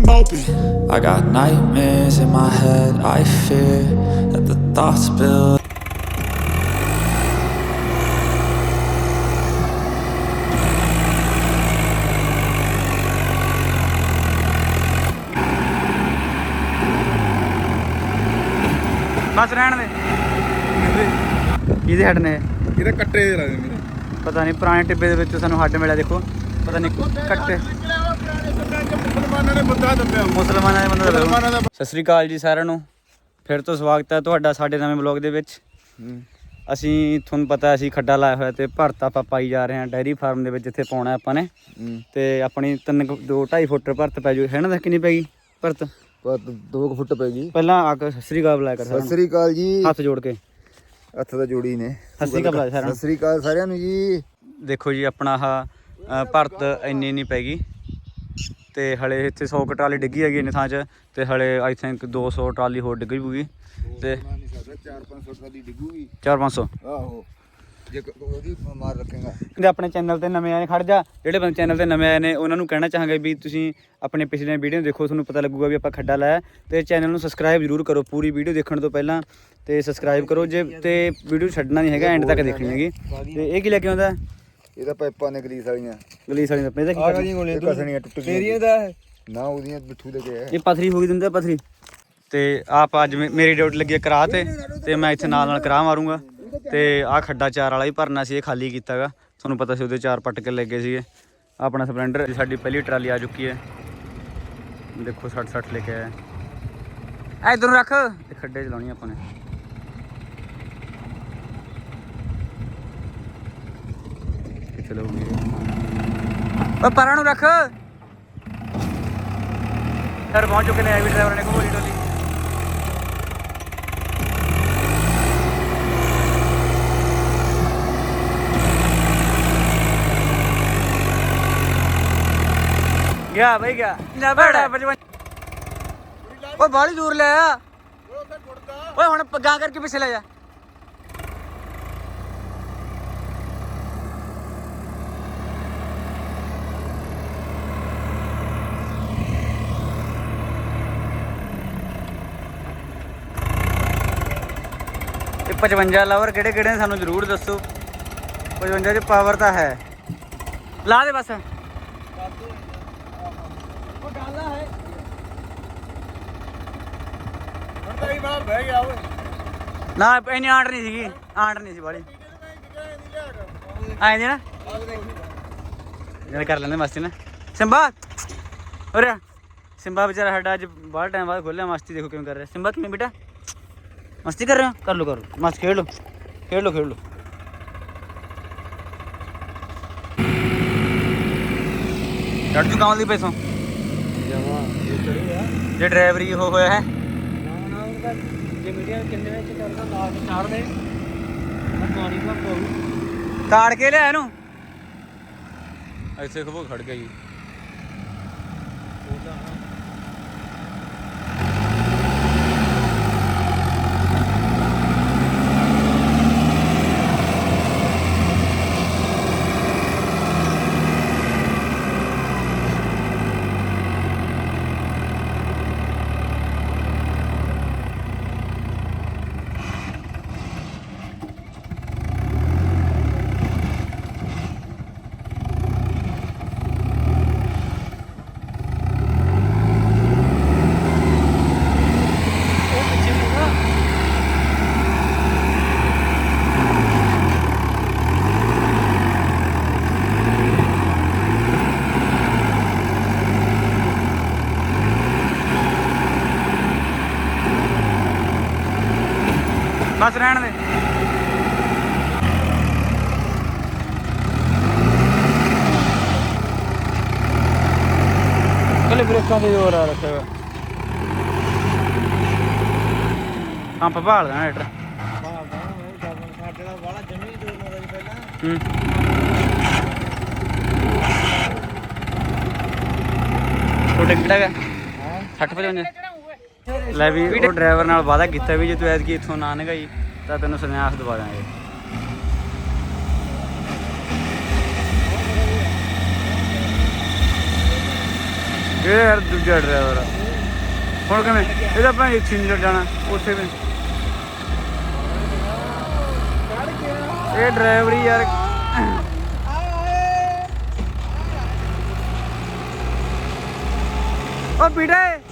moping. I got nightmares in my head. I fear that the thoughts build. ਬਸ ਰਹਿਣ ਦੇ ਇਹਦੇ ਹੱਡ ਨੇ ਇਹਦੇ ਕੱਟੇ ਦੇ ਲੱਗਦੇ ਮੇਰੇ ਪਤਾ ਨਹੀਂ ਪੁਰਾਣੇ ਟਿੱਬੇ ਦੇ ਵਿੱਚ ਸਾਨੂੰ ਹੱਡ ਮਿਲਿਆ ਦੇਖੋ ਪਤਾ ਨਹੀਂ ਕੱਟੇ ਮੁਸਲਮਾਨਾਂ ਨੇ ਬੰਦਾ ਦੱਬਿਆ। ਮੁਸਲਮਾਨਾਂ ਦੇ ਬੰਦੇ ਦਾ ਮੁਸਲਮਾਨਾਂ ਦਾ ਸਤਿ ਸ੍ਰੀ ਅਕਾਲ ਜੀ ਸਾਰਿਆਂ ਨੂੰ। ਫਿਰ ਤੋਂ ਸਵਾਗਤ ਹੈ ਤੁਹਾਡਾ ਸਾਡੇ ਨਵੇਂ ਬਲੌਗ ਦੇ ਵਿੱਚ। ਅਸੀਂ ਤੁਹਾਨੂੰ ਪਤਾ ਅਸੀਂ ਖੱਡਾ ਲਾਇਆ ਹੋਇਆ ਤੇ ਭਰਤ ਆਪਾਂ ਪਾਈ ਜਾ ਰਹੇ ਹਾਂ ਡੈਰੀ ਫਾਰਮ ਦੇ ਵਿੱਚ ਜਿੱਥੇ ਪਾਉਣਾ ਆਪਾਂ ਨੇ। ਤੇ ਆਪਣੀ 3 2 2.5 ਫੁੱਟ ਭਰਤ ਪੈ ਜੂ। ਹੈ ਨਾ ਕਿੰਨੀ ਪੈ ਗਈ ਭਰਤ? ਪਰ 2 ਫੁੱਟ ਪੈ ਗਈ। ਪਹਿਲਾਂ ਆ ਕੇ ਸਤਿ ਸ੍ਰੀ ਅਕਾਲ ਬੁਲਾਇਆ ਕਰ ਸਤਿ ਸਾਰਿਆਂ ਸ੍ਰੀ ਅਕਾਲ ਜੀ। ਨੂੰ ਹੱਥ ਜੋੜ ਕੇ। ਹੱਥ ਦਾ ਜੋੜੀ ਨੇ। ਸਤਿ ਸ੍ਰੀ ਅਕਾਲ ਬੁਲਾਇਆ ਸਾਰਿਆਂ ਸਤਿ ਸ੍ਰੀ ਅਕਾਲ ਸਾਰਿਆਂ ਨੂੰ ਜੀ। ਦੇਖੋ ਜੀ ਆਪਣਾ ਆਹ ਅ, ਭਰਤ ਇੰਨੀ ਨਹੀਂ ਪੈ ਗਈ। ਤੇ ਹਲੇ ਇੱਥੇ 100 ਕੁ ਟਰਾਲੀ ਡਿੱਗੀ ਹੈਗੀ ਇੰਨੇ ਥਾਂ 'ਚ ਤੇ ਹਲੇ ਆਈ ਥਿੰਕ 200 ਟਰਾਲੀ ਹੋਰ ਡਿੱਗੀ ਪੂਗੀ ਤੇ ਨਹੀਂ ਸਕਦਾ 4-500 ਦੀ ਡਿੱਗੂਗੀ। 4-500 ਆਹੋ। ਜੇ ਉਹਦੀ ਮਾਰ ਰੱਖੇਗਾ। ਤੇ ਆਪਣੇ ਚੈਨਲ ਤੇ ਨਵੇਂ ਆਏ ਖੜ ਜਾ। ਜਿਹੜੇ ਬੰਦੇ ਚੈਨਲ ਤੇ ਨਵੇਂ ਆਏ ਨੇ ਉਹਨਾਂ ਨੂੰ ਕਹਿਣਾ ਚਾਹਾਂਗੇ ਵੀ ਤੁਸੀਂ ਆਪਣੇ ਪਿਛਲੇ ਵੀਡੀਓ ਦੇਖੋ ਤੁਹਾਨੂੰ ਪਤਾ ਲੱਗੂਗਾ ਵੀ ਆਪਾਂ ਖੱਡਾ ਲਾਇਆ। ਤੇ ਚੈਨਲ ਨੂੰ ਸਬਸਕ੍ਰਾਈਬ ਜ਼ਰੂਰ ਕਰੋ ਪੂਰੀ ਵੀਡੀਓ ਦੇਖਣ ਤੋਂ ਪਹਿਲਾਂ। ਤੇ ਸਬਸਕ੍ਰਾਈਬ ਕਰੋ ਜੇ ਤੇ ਵੀਡੀਓ ਛੱਡਣਾ ਨਹੀਂ ਹੈਗਾ ਐਂਡ ਤੱਕ ਦੇਖਣੀ ਹੈਗੀ। ਤੇ ਇਹ ਕੀ ਲੈ ਕੇ ਆਉਂਦਾ? ਇਹਦਾ ਪਾਈਪਾਂ ਨੇ ਗਲੀਸ ਵਾਲੀਆਂ। ਗਲੀਸ ਵਾਲੀ ਦਾ ਇਹਦਾ ਕੀ ਕਰਨਾ? ਇਹ ਕਸਣੀਆਂ ਟੁੱਟ ਗਈਆਂ ਤੇਰੀਆਂ ਦਾ ਨਾ ਉਹਦੀਆਂ ਬਿੱਠੂ ਦੇ ਗਏ ਇਹ ਪਥਰੀ ਹੋ ਗਈ ਦਿੰਦੇ ਪਥਰੀ। ਤੇ ਆਪ ਅੱਜ ਮੇ- ਮੇਰੀ ਡਿਊਟੀ ਲੱਗੀ ਹੈ ਕਰਾ ਤੇ ਤੇ ਮੈਂ ਇੱਥੇ ਨਾਲ ਨਾਲ ਕਰਾ ਮਾਰੂੰਗਾ। ਤੇ ਆਹ ਖੱਡਾ ਚਾਰ ਵਾਲਾ ਹੀ ਭਰਨਾ ਸੀ ਇਹ ਖਾਲੀ ਕੀਤਾਗਾ। ਤੁਹਾਨੂੰ ਪਤਾ ਸੀ ਉਹਦੇ ਚਾਰ ਪੱਟ ਕੇ ਲੱਗੇ ਸੀਗੇ। ਆਪਣਾ ਸਪਲੈਂਡਰ ਸਾਡੀ ਪਹਿਲੀ ਟਰਾਲੀ ਆ ਚੁੱਕੀ ਹੈ। ਦੇਖੋ 60 60 ਲੈ ਕੇ ਆਇਆ। ਐ ਇਧਰ ਰੱਖ। ਇਹ ਖੱਡੇ ਚਲਾਉਣੀ ਆਪਾਂ ਨੇ। ਓ ਪਰਾਂ ਨੂੰ ਰੱਖ। ਸਰ ਪਹੁੰਚ ਚੁੱਕੇ ਨੇ ਐਵੀ ਡਰਾਈਵਰ ਨੇ ਕੋਲੀ ਟੋਲੀ। ਗਿਆ ਬਈ ਗਿਆ। ਲੈ ਬੜਾ 55 ਓਏ ਬਾਲੀ ਦੂਰ ਲੈ ਆ। ਓਏ ਹੁਣ ਗਾਂ ਕਰਕੇ ਪਿੱਛੇ ਲੈ ਜਾ। 55 ਲਵਰ ਕਿਹੜੇ ਕਿਹੜੇ ਨੇ ਸਾਨੂੰ ਜ਼ਰੂਰ ਦੱਸੋ। 55 ਚ ਪਾਵਰ ਤਾਂ ਹੈ। ਲਾ ਦੇ ਬਸ। ਹੁਣ ਤਾਂ ਹੀ ਬਾਹਰ ਬਹਿ ਗਿਆ ਓਏ ਨਾ, ਇੰਨੀ ਆਂਟ ਨਹੀਂ ਸੀਗੀ। ਆਂਟ ਨਹੀਂ ਸੀ ਬਾਲੀ। ਆਏ ਜੀ ਨਾ। ਜਦ ਕਰ ਲੈਂਦੇ ਮਸਤੀ ਨਾ। ਸਿੰਬਾ, ਉਰੇ ਆ। ਸਿੰਬਾ ਵਿਚਾਰਾ ਸਾਡਾ ਅੱਜ ਬਾਹਰ ਟਾਈਮ ਬਾਅਦ ਖੋਲਿਆ ਮਸਤੀ ਦੇਖੋ ਕਿਵੇਂ ਕਰ ਰਿਹਾ। ਸਿੰਬਾ ਕਿਵੇਂ ਬੇਟਾ? ਮਸਤੀ ਕਰ ਰਹੇ ਹੋ? ਕਰ ਲੋ ਕਰ ਲਓ। ਮਸਤ ਖੇਡ ਲੋ ਖੇਡ ਲੋ ਖੇਡ ਲੋ ਚੜ ਚੁੱਕਾ ਉਹਦੀ ਪੈਸੋਂ? ਜਮਾ ਇਹ ਚੜੂਗਾ ਜੇ ਡਰਾਈਵਰੀ ਹੋ ਹੋਇਆ ਹੈ? ਨਾ ਨਾ ਉਹਦਾ ਜੇ ਮੀਡੀਆ ਕਿੰਨੇ ਵਿੱਚ ਕਰਦਾ ਲਾ ਕੇ ਚਾੜ ਦੇ ਪਾਣੀ ਦਾ ਪਾਉ ਤਾੜ ਕੇ ਲਿਆ ਇਹਨੂੰ? ਇੱਥੇ ਖਬੋ ਖੜ ਗਿਆ ਜੀ। ਬਸ ਰਹਿਣ ਦੇ। ਕੱਲੇ ਬ੍ਰੇਕਾਂ ਤੇ ਜ਼ੋਰ ਆ ਰੱਖਿਆ ਹੋਇਆ। ਪੰਪ ਭਾਲ ਦੇਣਾ ਰੇਟਰ ਸਾਡੇ ਨਾਲ ਵਾਲਾ ਜਮੀ ਜੋਰ ਮਾਰਦਾ ਜੀ ਪਹਿਲਾਂ ਹੂੰ। ਤੁਹਾਡੇ ਕਿਹੜਾ ਹੈਗਾ? 60 55 ਲੈ ਵੀ ਉਹ ਡਰਾਈਵਰ ਨਾਲ ਵਾਅਦਾ ਕੀਤਾ ਵੀ ਜੇ ਤੂੰ ਐਤਕੀ ਇੱਥੋਂ ਨਾ ਨਗਾਈ, ਤਾਂ ਤੈਨੂੰ ਸੰਨਿਆਸ ਦਵਾ ਦਾਂਗੇ ਇਹ ਯਾਰ ਦੂਜਾ ਡਰਾਈਵਰ ਆ। ਹੁਣ ਕਿਵੇਂ? ਇਹਦਾ ਆਪਾਂ ਇੱਥੇ ਨਹੀਂ ਜਾਣਾ, ਉੱਥੇ ਵੀ ਇਹ ਡਰਾਈਵਰੀ ਯਾਰ ਓ ਪੀੜੇ!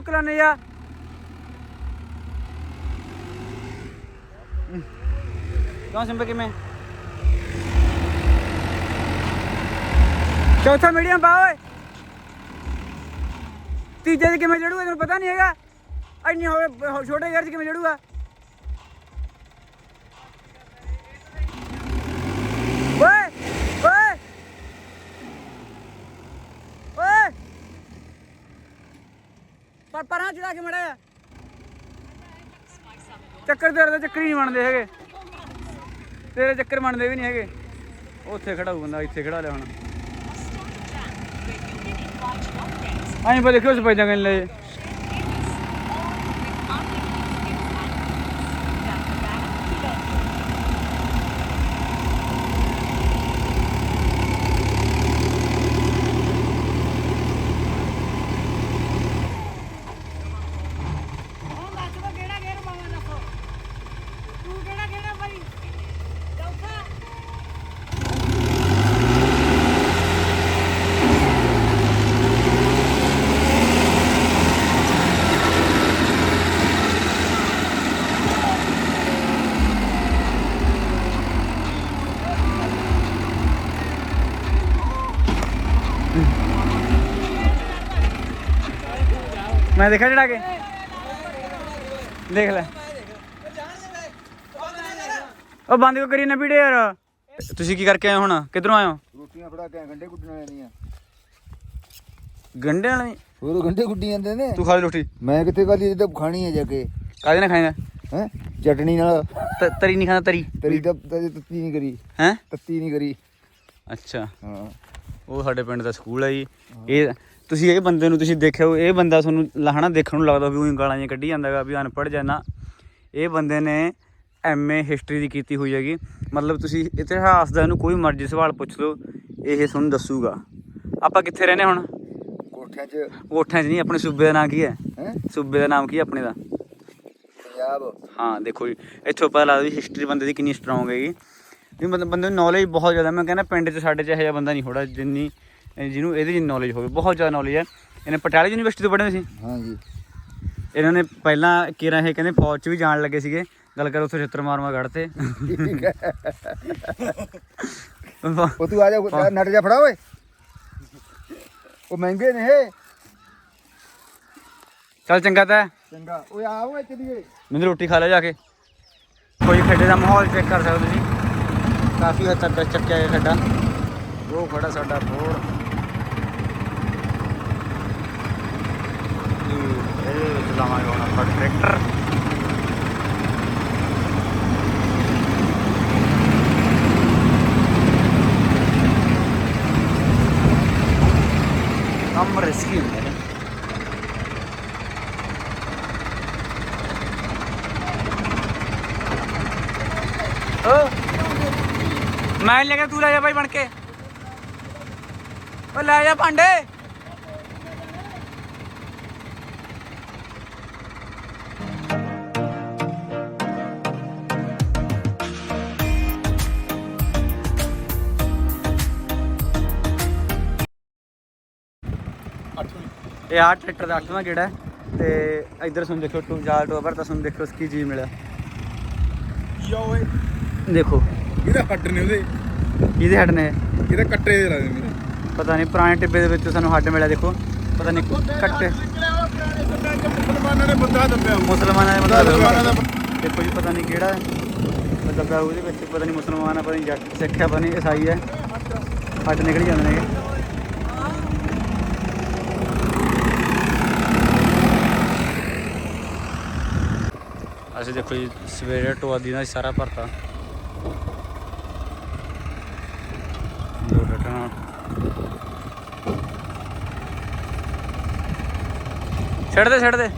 ਉਕਲਾ ਨਹੀਂ ਆ ਕੌਣ ਕਿਵੇਂ? ਚੌਥਾ ਮੀਡੀਅਮ ਪਾ ਓਏ। ਤੀਜੇ ਚ ਕਿਵੇਂ ਜੜੂਗਾ ਤੈਨੂੰ ਪਤਾ ਨਹੀਂ ਹੈਗਾ। ਇੰਨੀ ਹੋਵੇ ਛੋਟੇ ਗੇਰ ਚ ਕਿਵੇਂ ਜੜੂਗਾ। ਪਰ ਪਰਾਂ ਚੜਾ ਕੇ ਮੜਿਆ। ਚੱਕਰ ਤੇਰੇ ਦੇ ਚੱਕਰ ਹੀ ਨਹੀਂ ਬਣਦੇ ਹੈਗੇ। ਤੇਰੇ ਚੱਕਰ ਬਣਦੇ ਵੀ ਨਹੀਂ ਹੈਗੇ। ਉੱਥੇ ਖੜਾ ਹੋਊ ਬੰਦਾ ਇੱਥੇ ਖੜਾ ਲਿਆ ਹੁਣ। ਆਈ ਪਾ ਦੇਖਿਓ ਸਪਾਈਦਾਂ ਕਰਨ ਲੈ ਹੁਣ ਦੱਸ ਦੋ ਕਿਹੜਾ ਗੇਰ ਪਾਵਾਂ ਦੱਸੋ ਤੂੰ ਕਿਹੜਾ ਗੇਰ ਭਾਈ ਚੌਥਾ ਮੈਂ ਦੇਖਿਆ ਚੜਾ ਕੇ? ਦੇਖ ਲੈ। ਉਹ ਬੰਦ ਕਿਉਂ ਕਰੀ ਨਾ ਵੀਡੀਓ ਯਾਰ? ਤੁਸੀਂ ਕੀ ਕਰਕੇ ਆਏ ਹੁਣ? ਕਿੱਧਰੋਂ ਆਏ ਹੋ? ਰੋਟੀਆਂ ਫੜਾ ਕੇ ਗੰਡੇ ਕੁੱਟਣ ਲੈਣੀਆਂ ਗੰਡੇ ਵਾਲੀ ਹੋਰ ਗੰਡੇ ਕੁੱਟੀ ਜਾਂਦੇ ਨੇ? ਤੂੰ ਖਾ ਲਈ ਰੋਟੀ। ਮੈਂ ਕਿੱਥੇ ਕਾਲੀ ਜਿੱਦਾਂ ਖਾਣੀ ਹੈ ਜਾ ਕੇ। ਕਾਹਦੇ ਨਾਲ ਖਾਏਗਾ ਹੈ? ਚਟਣੀ ਨਾਲ। ਤਰੀ ਨਹੀਂ ਖਾਂਦਾ ਤਰੀ। ਤੇਰੀ ਤਾਂ ਤੱਤੀ ਨਹੀਂ ਕਰੀ। ਹੈ? ਤੱਤੀ ਨਹੀਂ ਕਰੀ। ਅੱਛਾ। ਹਾਂ। ਉਹ ਸਾਡੇ ਪਿੰਡ ਦਾ ਸਕੂਲ ਹੈ ਜੀ। ਇਹ ਤੁਸੀਂ ਇਹ ਬੰਦੇ ਨੂੰ ਤੁਸੀਂ ਹੋਊ, ਇਹ ਬੰਦਾ ਤੁਹਾਨੂੰ ਲਾਹਣਾ ਦੇਖਣ ਨੂੰ ਲੱਗਦਾ ਵੀ ਉਹ ਗਾਲਾਂ ਜਿਹੀਆਂ ਕੱਢੀ ਜਾਂਦਾਗਾ ਵੀ ਅਨਪੜ੍ਹ ਜਾਨਾ ਇਹ ਬੰਦੇ ਨੇ ਐਮਏ ਹਿਸਟਰੀ ਦੀ ਕੀਤੀ ਹੋਈ ਹੈਗੀ। ਮਤਲਬ ਤੁਸੀਂ ਇਤਿਹਾਸ ਦਾ ਇਹਨੂੰ ਕੋਈ ਮਰਜ਼ੀ ਸਵਾਲ ਪੁੱਛ ਲਓ ਇਹ ਤੁਹਾਨੂੰ ਦੱਸੂਗਾ। ਆਪਾਂ ਕਿੱਥੇ ਰਹਿੰਦੇ ਹੁਣ? ਕੋਠਿਆਂ 'ਚ। ਕੋਠਿਆਂ 'ਚ ਨਹੀਂ ਆਪਣੇ ਸੂਬੇ ਦਾ ਨਾਂ ਕੀ ਹੈ? ਸੂਬੇ ਦਾ ਨਾਮ ਕੀ ਹੈ ਆਪਣੇ ਦਾ? ਪੰਜਾਬ। ਹਾਂ ਦੇਖੋ ਜੀ ਇੱਥੋਂ ਪਤਾ ਲੱਗਦਾ ਵੀ ਹਿਸਟਰੀ ਬੰਦੇ ਦੀ ਕਿੰਨੀ ਸਟਰੋਂਗ ਹੈਗੀ। ਵੀ ਬੰਦੇ ਬੰਦੇ ਨੂੰ ਨੌਲੇਜ ਬਹੁਤ ਜ਼ਿਆਦਾ ਮੈਂ ਕਹਿੰਦਾ ਪਿੰਡ 'ਚ ਸਾਡੇ 'ਚ ਇਹੋ ਜਿਹਾ ਬੰਦਾ ਨਹੀਂ ਹੋੜਾ ਜਿੰਨੀ ਜਿਹਨੂੰ ਇਹਦੀ ਜਿੰਨੀ ਨੌਲੇਜ ਹੋਵੇ ਬਹੁਤ ਜ਼ਿਆਦਾ ਨੌਲੇਜ ਹੈ। ਇਹਨੇ ਪਟਿਆਲੇ ਯੂਨੀਵਰਸਿਟੀ ਤੋਂ ਪੜ੍ਹੇ ਸੀ। ਹਾਂ ਜੀ। ਇਹਨਾਂ ਨੇ ਪਹਿਲਾਂ ਕਿਰਾ ਇਹ ਕਹਿੰਦੇ ਫੌਜ 'ਚ ਵੀ ਜਾਣ ਲੱਗੇ ਸੀਗੇ। ਗੱਲ ਕਰ ਉੱਥੇ ਛਿੱਤਰ ਮਾਰ ਮਾਰ ਕੱਢਤੇ ਠੀਕ ਹੈ। ਉਹ ਤੂੰ ਆ ਜਾ ਨਟ ਜਾ ਫੜਾ ਓਏ। ਉਹ ਮਹਿੰਗੇ ਨੇ ਇਹ। ਚੱਲ ਚੰਗਾ ਤਾਂ। ਹੈ। ਚੰਗਾ। ਓਏ ਆ ਓਏ ਚਲੀਏ ਮੈਨੂੰ ਰੋਟੀ ਖਾ ਲੈ ਜਾ ਕੇ। ਕੋਈ ਖੱਡੇ ਦਾ ਮਾਹੌਲ ਚੈੱਕ ਕਰ ਸਕਦੇ ਤੁਸੀਂ ਕਾਫੀ ਹੱਦ ਤੱਕ ਚੱਕਿਆ ਗਿਆ ਖੱਡਾ। ਉਹ ਖੜਾ ਸਾਡਾ ਬੋੜ ਇਹ ਚਲਾਵਾਂਗੇ ਹੁਣ ਆਪਾਂ ਟਰੈਕਟਰ। ਕੰਮ ਰਿਸਕੀ ਹੁੰਦਾ ਨੇ ਮੈਂ ਲੈ ਕੇ ਤੂੰ ਲੈ ਜਾ ਭਾਈ ਬਣ ਕੇ। ਓ ਲੈ ਜਾ ਭਾਂਡੇ। ਇਹ ਆ ਟਰੈਕਟਰ ਦਾ ਅੱਠਵਾਂ ਗੇੜਾ ਹੈ ਤੇ ਇੱਧਰ ਸੁਣ ਦੇਖੋ ਟੂ ਜਾਲ ਟੋਬਰ ਤਾਂ ਸੁਣ ਦੇਖੋ ਕੀ ਚੀਜ਼ ਮਿਲਿਆ। ਕੀ ਆ ਓਏ। ਦੇਖੋ। ਇਹਦਾ ਹੱਡ ਨੇ ਉਹਦੇ। ਇਹਦੇ ਹੈਡ ਨੇ। ਇਹਦਾ ਕੱਟੇ ਦੇ ਲੱਗਦੇ ਮੇਰੇ ਪਤਾ ਨਹੀਂ ਪੁਰਾਣੇ ਟਿੱਬੇ ਦੇ ਵਿੱਚ ਸਾਨੂੰ ਹੱਡ ਮਿਲਿਆ ਦੇਖੋ। ਪਤਾ ਨਹੀਂ ਕੱਟੇ। ਮੁਸਲਮਾਨਾਂ ਨੇ ਬੰਦਾ ਦੱਬਿਆ ਮੁਸਲਮਾਨਾਂ ਦੇ ਬੰਦਾ ਮੁਸਲਮਾਨਾਂ ਦਾ ਦੇਖੋ ਜੀ ਪਤਾ ਨਹੀਂ ਕਿਹੜਾ ਹੈ। ਮਤਲਬ ਉਹਦੇ ਵਿੱਚ ਪਤਾ ਨਹੀਂ ਮੁਸਲਮਾਨ ਆ ਪਤਾ ਨਹੀਂ ਜੱਟ ਸਿੱਖ ਆ ਪਤਾ ਨਹੀਂ ਈਸਾਈ ਹੈ ਹੱਡ ਨਿਕਲ ਜਾਂਦੇ ਨੇ। ਅਸੀਂ ਦੇਖੋ ਜੀ ਸਵੇਰੇ ਟੋਆ ਦੀ ਨਾਲ ਸਾਰਾ ਭਰਤਾ ਦੋ ਟੱਟਾਂ ਨਾਲ ਛੱਡ ਦੇ ਛੱਡ ਦੇ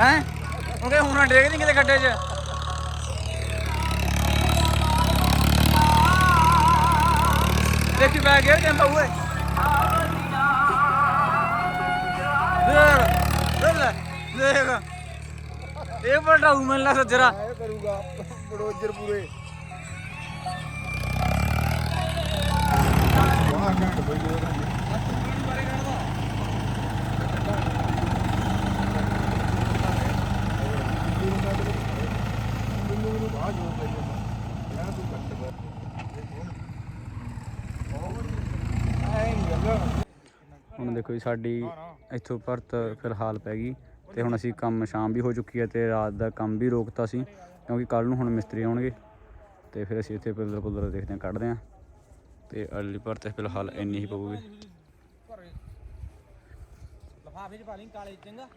ਹੈ? ਉਹ ਕਹੇ ਹੁਣ ਡੇਗ ਨਹੀਂ ਕਿਤੇ ਖੱਡੇ 'ਚ। ਦੇਖੀ ਬੈ ਗਿਆ ਟੈਂਪਾ ਓਏ। ਦੇਖ ਦੇਖ ਲੈ, ਦੇਖ। ਇਹ ਬੜਾ ਮੈਨੂੰ ਲੱਗਦਾ ਜਰਾ। ਕਰੂਗਾ ਬੜੋਜਰ ਪੂਰੇ। ਵਾਹ ਘੰਟ ਬਈ ਉਹਦਾ ਹੁਣ ਦੇਖੋ ਜੀ, ਸਾਡੀ ਇੱਥੋਂ ਭਰਤ ਫਿਲਹਾਲ ਪੈ ਗਈ ਤੇ ਹੁਣ ਅਸੀਂ ਕੰਮ ਸ਼ਾਮ ਵੀ ਹੋ ਚੁੱਕੀ ਹੈ ਤੇ ਰਾਤ ਦਾ ਕੰਮ ਵੀ ਰੋਕਤਾ ਸੀ, ਕਿਉਂਕਿ ਕੱਲ ਨੂੰ ਹੁਣ ਮਿਸਤਰੀ ਆਉਣਗੇ ਤੇ ਫਿਰ ਅਸੀਂ ਇੱਥੇ ਪਿੱਲਰ ਪੁੱਲਰ ਦੇਖਦੇ ਹਾਂ, ਕੱਢਦੇ ਹਾਂ ਤੇ ਅਗਲੀ ਭਰਤ ਫਿਲਹਾਲ ਇੰਨੀ ਹੀ ਪਊਗੀ। ਲਫਾਫੇ ਚ ਪਾ ਲਈ ਕਾਲੇ ਚੰਗਾ।